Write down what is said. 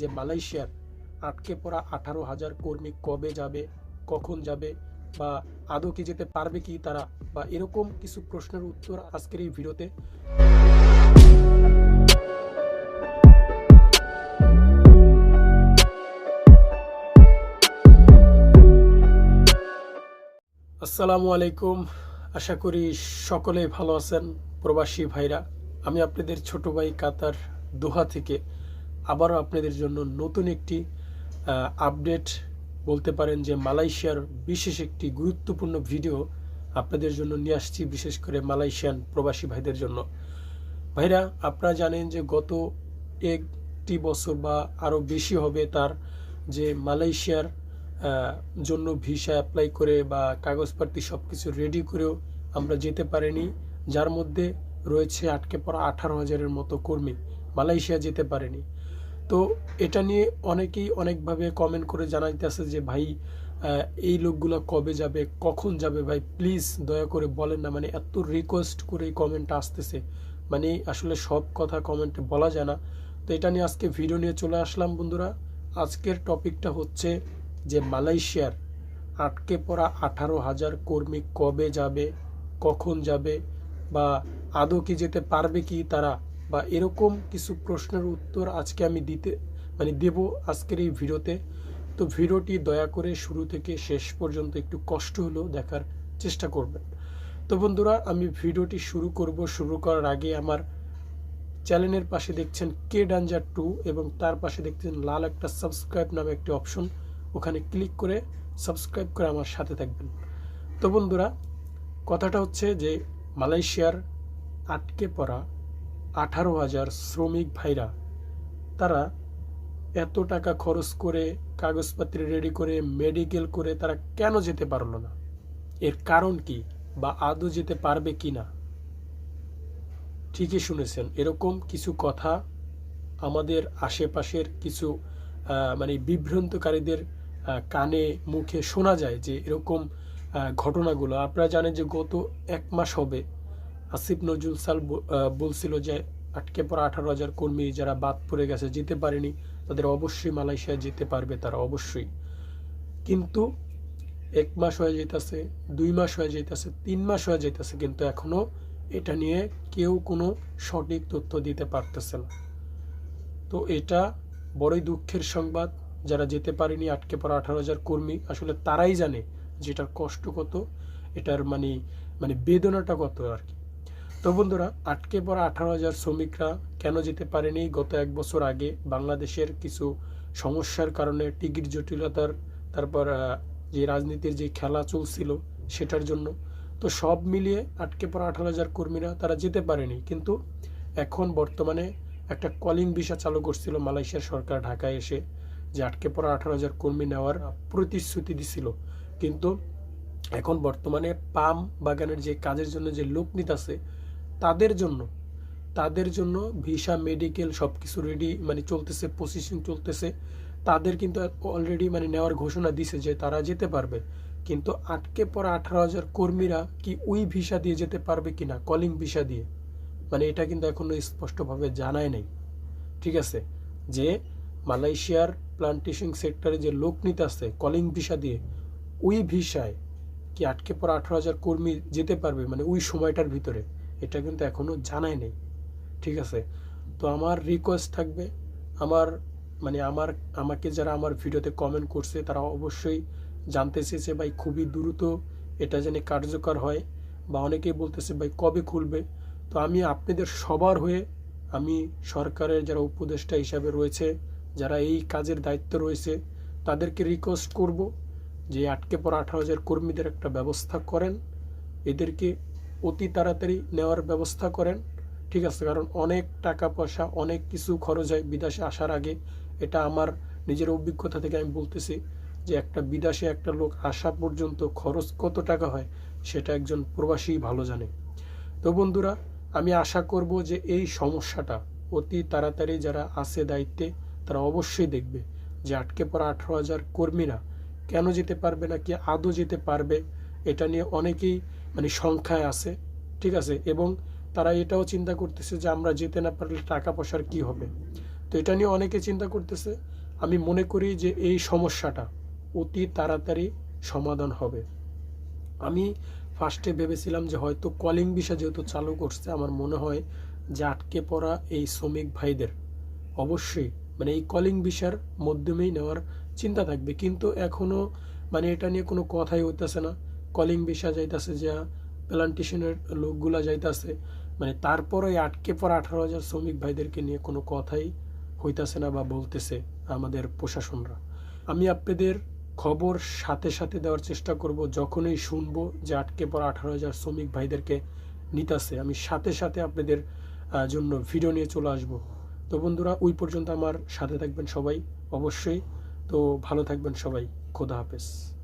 যে মালয়েশিয়ার আটকে পড়া আঠারো হাজার কর্মী কবে যাবে, কখন যাবে বা আদৌ কি যেতে পারবে কি তারা বা এরকম কিছু প্রশ্নের উত্তর আজকের এই ভিডিওতে। আসসালামু আলাইকুম। আশা করি সকলেই ভালো আছেন প্রবাসী ভাইরা। আমি আপনাদের ছোট ভাই কাতার দোহা থেকে আবারও আপনাদের জন্য নতুন একটি আপডেট বলতে পারেন যে মালয়েশিয়ার বিশেষ একটি গুরুত্বপূর্ণ ভিডিও আপনাদের জন্য নিয়ে আসছি, বিশেষ করে মালয়েশিয়ান প্রবাসী ভাইদের জন্য। ভাইরা, আপনারা জানেন যে গত একটি বছর বা আরও বেশি হবে তার যে মালয়েশিয়ার জন্য ভিসা অ্যাপ্লাই করে বা কাগজপাতি সব কিছু রেডি করেও আমরা যেতে পারিনি, যার মধ্যে রয়েছে আটকে পড়া আঠারো হাজারের মতো কর্মী মালয়েশিয়া যেতে পারেনি। তো এটা নিয়ে অনেকেই অনেকভাবে কমেন্ট করে জানাইতেছে যে, ভাই এই লোকগুলো কবে যাবে? কখন যাবে? ভাই প্লিজ দয়া করে বলেন না। মানে এত রিকোয়েস্ট করে এই কমেন্টটা আসতেছে। মানে আসলে সব কথা কমেন্টে বলা যায় না। তো এটা নিয়ে আজকে ভিডিও নিয়ে চলে আসলাম বন্ধুরা। আজকের টপিকটা হচ্ছে যে, মালয়েশিয়ার আটকে পড়া আঠারো হাজার কর্মী কবে যাবে? কখন যাবে? বা আদৌ কি যেতে পারবে কি তারা? বা এরকম কিছু প্রশ্নের উত্তর আজকে আমি দিতে মানে দেব আজকের এই ভিডিওতে। তো ভিডিওটি দয়া করে শুরু থেকে শেষ পর্যন্ত একটু কষ্ট হলেও দেখার চেষ্টা করবেন। তো বন্ধুরা, আমি ভিডিওটি শুরু করব। শুরু করার আগে আমার চ্যানেলের পাশে দেখছেন কে ডাঞ্জার টু এবং তার পাশে দেখছেন লাল একটা সাবস্ক্রাইব নামে একটি অপশন। ওখানে ক্লিক করে সাবস্ক্রাইব করে আমার সাথে থাকবেন। তো বন্ধুরা, কথাটা হচ্ছে যে মালয়েশিয়ার আটকে পড়া আঠারো হাজার শ্রমিক ভাইরা। তারা এত টাকা খরচ করে কাগজপত্র রেডি করে মেডিকেল করে তারা কেন যেতে পারল না? এর কারণ কি বা আদৌ যেতে পারবে কি না? ঠিকই শুনেছেন, এরকম কিছু কথা আমাদের আশেপাশের কিছু মানে বিভ্রান্তকারীদের কানে মুখে শোনা যায় যে এরকম ঘটনাগুলো। আপনারা জানেন যে গত এক মাস হবে আসিফ নজরুল সাল বলছিল যে আটকে পড়া আঠারো হাজার কর্মী যারা বাদ পড়ে গেছে যেতে পারেনি, তাদের অবশ্যই মালয়েশিয়া যেতে পারবে তারা অবশ্যই। কিন্তু এক মাস হয়ে যেতেছে দুই মাস হয়ে যেতেছে তিন মাস হয়ে যেতেছে কিন্তু এখনও এটা নিয়ে কেউ কোনো সঠিক তথ্য দিতে পারতেছে না। তো এটা বড়ই দুঃখের সংবাদ, যারা যেতে পারেনি, আটকে পড়া আঠারো হাজার কর্মী, আসলে তারাই জানে যে এটার কষ্ট কত, এটার মানে মানে বেদনাটা কত আর কি। তো বন্ধুরা, আটকে পড়া আঠারো হাজার শ্রমিকরা কেন যেতে পারেনি? গত এক বছর আগে বাংলাদেশের কিছু সমস্যার কারণে টিকিট জটিলতার, তারপর যে রাজনীতির যে খেলা চলছিল সেটার জন্য। তো সব মিলিয়ে আটকে পড়া আঠারো হাজার কর্মীরা তারা যেতে পারেনি। কিন্তু এখন বর্তমানে একটা কলিং ভিসা চালু করছিল মালয়েশিয়ার সরকার ঢাকায় এসে, যে আটকে পড়া আঠারো হাজার কর্মী নেওয়ার প্রতিশ্রুতি দিছিল। কিন্তু এখন বর্তমানে পাম বাগানের যে কাজের জন্য যে লোক নিতেছে তাদের জন্য তাদের জন্য ভিসা, মেডিকেল সব কিছু রেডি মানে চলতেছে প্রসেসিং চলতেছে। তাদের কিন্তু অলরেডি মানে নেওয়ার ঘোষণা দিছে যে তারা যেতে পারবে। কিন্তু আটকে পড়া আঠারো হাজার কর্মীরা কি ওই ভিসা দিয়ে যেতে পারবে কিনা কলিং ভিসা দিয়ে? মানে এটা কিন্তু এখনও স্পষ্টভাবে জানায় নাই। ঠিক আছে? যে মালয়েশিয়ার প্লান্টেশন সেক্টরে যে লোক নিতে আসছে কলিং ভিসা দিয়ে, ওই ভিসায় কি আটকে পড়া আঠারো হাজার কর্মী যেতে পারবে? মানে ওই সময়টার ভিতরে। এটা কিন্তু এখনও জানাই নেই, ঠিক আছে? তো আমার রিকোয়েস্ট থাকবে, আমার মানে আমার, আমাকে যারা আমার ভিডিওতে কমেন্ট করছে, তারা অবশ্যই জানতে চেয়েছে ভাই খুবই দ্রুত এটা যেন কার্যকর হয়। বা অনেকেই বলতেছে ভাই কবে খুলবে? তো আমি আপনাদের সবার হয়ে, আমি সরকারের যারা উপদেষ্টা হিসাবে রয়েছে, যারা এই কাজের দায়িত্ব রয়েছে, তাদেরকে রিকোয়েস্ট করব যে আটকে পড়া আঠারো হাজার কর্মীদের একটা ব্যবস্থা করেন। এদেরকে অতি তাড়াতাড়ি নেওয়ার ব্যবস্থা করেন। ঠিক আছে, কারণ অনেক টাকা পয়সা, অনেক কিছু খরচ হয় বিদেশে আসার আগে। এটা আমার নিজের অভিজ্ঞতা থেকে আমি বলতেছি যে একটা বিদেশে একটা লোক আসা পর্যন্ত খরচ কত টাকা হয়, সেটা একজন প্রবাসী ভালো জানে। তো বন্ধুরা, আমি আশা করব যে এই সমস্যাটা অতি তাড়াতাড়ি যারা আছে দায়িত্বে, তারা অবশ্যই দেখবে যে আটকে পড়া আঠারো হাজার কর্মীরা কেন যেতে পারবে না, কি আদৌ যেতে পারবে, এটা নিয়ে অনেকেই মানে সংখ্যায় আছে, ঠিক আছে? এবং তারা এটাও চিন্তা করতেছে যে আমরা যেতে না পারলে টাকা পয়সার কি হবে? তো এটা নিয়ে অনেকে চিন্তা করতেছে। আমি মনে করি যে এই সমস্যাটা অতি তাড়াতাড়ি সমাধান হবে। আমি ফার্স্টে ভেবেছিলাম যে হয়তো কলিং ভিসা যেহেতু চালু করছে, আমার মনে হয় যে আটকে পড়া এই শ্রমিক ভাইদের অবশ্যই মানে এই কলিং ভিসার মাধ্যমেই নেওয়ার চিন্তা থাকবে। কিন্তু এখনও মানে এটা নিয়ে কোনো কথাই হইতেছে না। কলিং ভিসা যাইতাছে যা প্লান্টেশনের লোকগুলা যাইতাছে। মানে তারপরে আটকে পড়া আঠারো হাজার শ্রমিক ভাইদেরকে নিয়ে কোনো কথাই হইতাছে না বা বলতেছে আমাদের প্রশাসনরা। আমি আপনাদের খবর সাথে সাথে দেওয়ার চেষ্টা করব, যখনই শুনব যে আটকে পড়া আঠারো হাজার শ্রমিক ভাইদেরকে নিতাছে। আমি সাথে সাথে আপনাদের জন্য ভিডিও নিয়ে চলে আসব। তো বন্ধুরা, ওই পর্যন্ত আমার সাথে থাকবেন সবাই, অবশ্যই। তো ভালো থাকবেন সবাই। খোদা হাফেজ।